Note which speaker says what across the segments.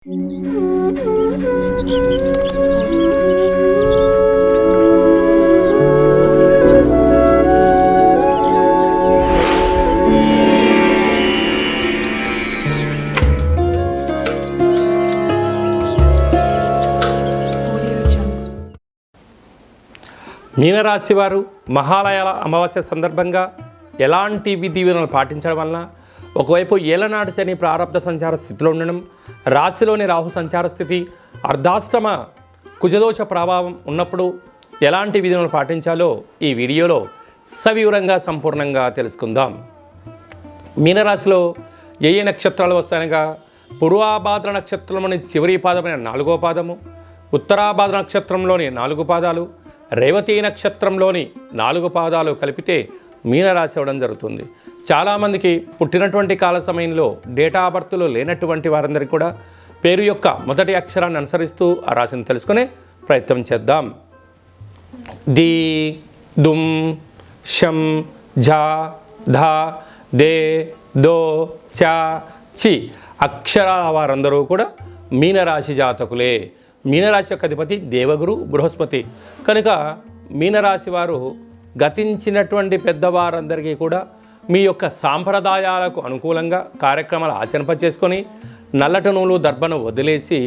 Speaker 1: మీనరాశి వారు మహాలయాల అమావాస్య సందర్భంగా ఎలాంటి విధి విధానాలు పాటించడం వలన ఒకవైపు ఏలనాటి శని ప్రారంభ సంచార స్థితిలో ఉండడం రాశిలోని రాహు సంచార స్థితి అర్ధాష్టమ కుజదోష ప్రభావం ఉన్నప్పుడు ఎలాంటి విధులను పాటించాలో ఈ వీడియోలో సవివరంగా సంపూర్ణంగా తెలుసుకుందాం. మీనరాశిలో ఏ ఏ నక్షత్రాలు వస్తాయనగా పూర్వాభాద్ర నక్షత్రంలోని చివరి పాదమైన నాలుగో పాదము ఉత్తరాభాద్ర నక్షత్రంలోని నాలుగు పాదాలు రేవతి నక్షత్రంలోని నాలుగు పాదాలు కలిపితే మీనరాశి అవ్వడం జరుగుతుంది. చాలామందికి పుట్టినటువంటి కాల సమయంలో డేటా బర్త్లు లేనటువంటి వారందరికీ కూడా పేరు యొక్క మొదటి అక్షరాన్ని అనుసరిస్తూ ఆ రాశిని తెలుసుకునే ప్రయత్నం చేద్దాం. ది దుమ్ షం ఝా ధా దే దో చా చి అక్షరాల వారందరూ కూడా మీనరాశి జాతకులే. మీనరాశి యొక్క అధిపతి దేవగురు బృహస్పతి. కనుక మీనరాశి వారు గతించినటువంటి పెద్దవారందరికీ కూడా మీ యొక్క సాంప్రదాయాలకు అనుకూలంగా కార్యక్రమాలు ఆచరింపచేసుకొని నల్లట నూలు దర్భను వదిలేసి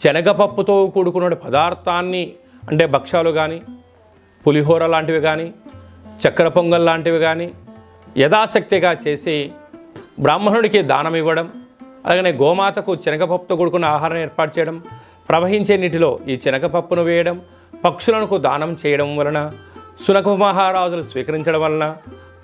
Speaker 1: శనగపప్పుతో కూడుకున్న పదార్థాన్ని అంటే భక్ష్యాలు కానీ పులిహోర లాంటివి కానీ చక్కెర పొంగల్ లాంటివి కానీ యథాశక్తిగా చేసి బ్రాహ్మణుడికి దానం ఇవ్వడం అలాగనే గోమాతకు శనగపప్పుతో కూడుకున్న ఆహారం ఏర్పాటు చేయడం ప్రవహించే నీటిలో ఈ శనగపప్పును వేయడం పక్షులకు దానం చేయడం వలన సునక మహారాజులు స్వీకరించడం వలన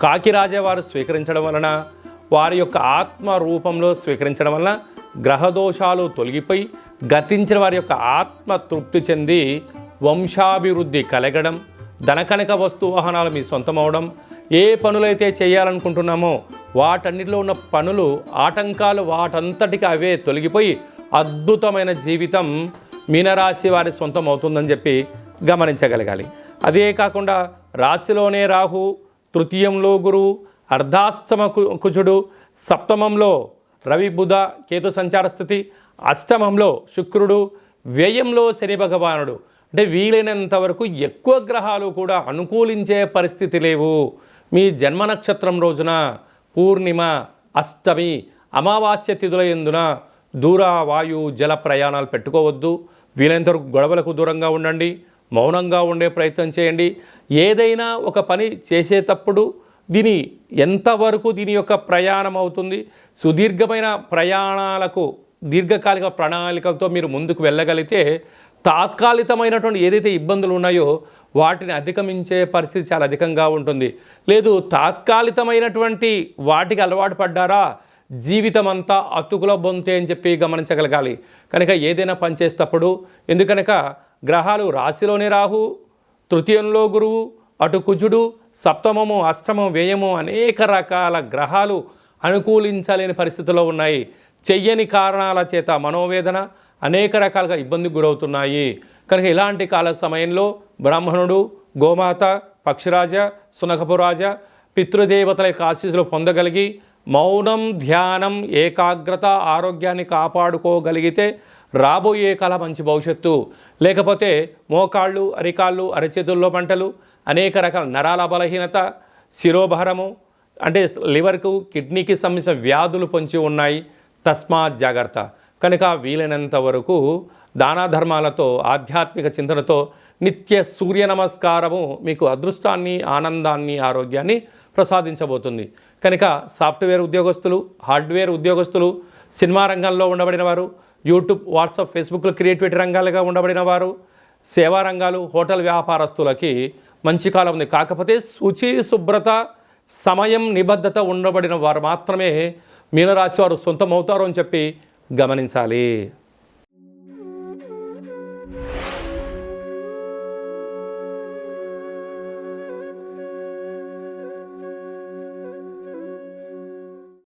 Speaker 1: కాకిరాజే వారు స్వీకరించడం వలన వారి యొక్క ఆత్మ రూపంలో స్వీకరించడం వలన గ్రహదోషాలు తొలగిపోయి గతించిన వారి యొక్క ఆత్మ తృప్తి చెంది వంశాభివృద్ధి కలగడం ధనకనక వస్తు వాహనాలు మీ సొంతం ఏ పనులైతే చేయాలనుకుంటున్నామో వాటన్నిటిలో ఉన్న పనులు ఆటంకాలు వాటంతటికి అవే తొలగిపోయి అద్భుతమైన జీవితం మీనరాశి వారి సొంతం అవుతుందని చెప్పి గమనించగలగాలి. అదే కాకుండా రాశిలోనే రాహు తృతీయంలో గురువు అర్ధాస్తమ కు- కుజుడు సప్తమంలో రవి బుధ కేతు సంచార స్థితి అష్టమంలో శుక్రుడు వ్యయంలో శని భగవానుడు. అంటే వీలైనంత వరకు ఎక్కువ గ్రహాలు కూడా అనుకూలించే పరిస్థితి లేవు. మీ జన్మ నక్షత్రం రోజున పూర్ణిమ అష్టమి అమావాస్య తిథుల ఎందున దూర వాయు జల ప్రయాణాలు పెట్టుకోవద్దు. వీలైనంత వరకు గొడవలకు దూరంగా ఉండండి. మౌనంగా ఉండే ప్రయత్నం చేయండి. ఏదైనా ఒక పని చేసేటప్పుడు దీని ఎంతవరకు దీని యొక్క ప్రయాణం అవుతుంది? సుదీర్ఘమైన ప్రయాణాలకు దీర్ఘకాలిక ప్రణాళికలతో మీరు ముందుకు వెళ్ళగలిగితే తాత్కాలికమైనటువంటి ఏదైతే ఇబ్బందులు ఉన్నాయో వాటిని అధిగమించే పరిస్థితి చాలా అధికంగా ఉంటుంది. లేదు తాత్కాలికమైనటువంటి వాటికి అలవాటు పడ్డారా? జీవితం అంతా అతుకుల బొంతే అని చెప్పి గమనించగలగాలి. కనుక ఏదైనా పనిచేసేటప్పుడు ఎందుకనక గ్రహాలు రాశిలోనే రాహు తృతీయంలో గురువు అటు కుజుడు సప్తమము అష్టమం వ్యయము అనేక రకాల గ్రహాలు అనుకూలించలేని పరిస్థితిలో ఉన్నాయి. చెయ్యని కారణాల చేత మనోవేదన అనేక రకాలుగా ఇబ్బందికి గురవుతున్నాయి. కనుక ఇలాంటి కాల సమయంలో బ్రాహ్మణుడు గోమాత పక్షిరాజ సునకపురాజ పితృదేవతల యొక్క ఆశీస్సులు పొందగలిగి మౌనం ధ్యానం ఏకాగ్రత ఆరోగ్యాన్ని కాపాడుకోగలిగితే రాబోయే కాల మంచి భవిష్యత్తు. లేకపోతే మోకాళ్ళు అరికాళ్ళు అరచేతుల్లో మంటలు అనేక రకాల నరాల బలహీనత శిరోభారము అంటే లివర్కు కిడ్నీకి సంబంధించిన వ్యాధులు పొంచి ఉన్నాయి. తస్మాత్ జాగ్రత్త. కనుక వీలైనంత వరకు దాన ధర్మాలతో ఆధ్యాత్మిక చింతనతో నిత్య సూర్య నమస్కారము మీకు అదృష్టాన్ని ఆనందాన్ని ఆరోగ్యాన్ని ప్రసాదించబోతుంది. కనుక సాఫ్ట్వేర్ ఉద్యోగస్తులు హార్డ్వేర్ ఉద్యోగస్తులు సినిమా రంగంలో ఉండబడిన వారు యూట్యూబ్ వాట్సాప్ ఫేస్బుక్లో క్రియేటివిటీ రంగాలుగా ఉండబడిన వారు సేవా రంగాలు హోటల్ వ్యాపారస్తులకి మంచి కాలం ఉంది. కాకపోతే శుచి శుభ్రత సమయం నిబద్ధత ఉండబడిన వారు మాత్రమే మీనరాశి వారు సొంతం అవుతారు అని చెప్పి గమనించాలి.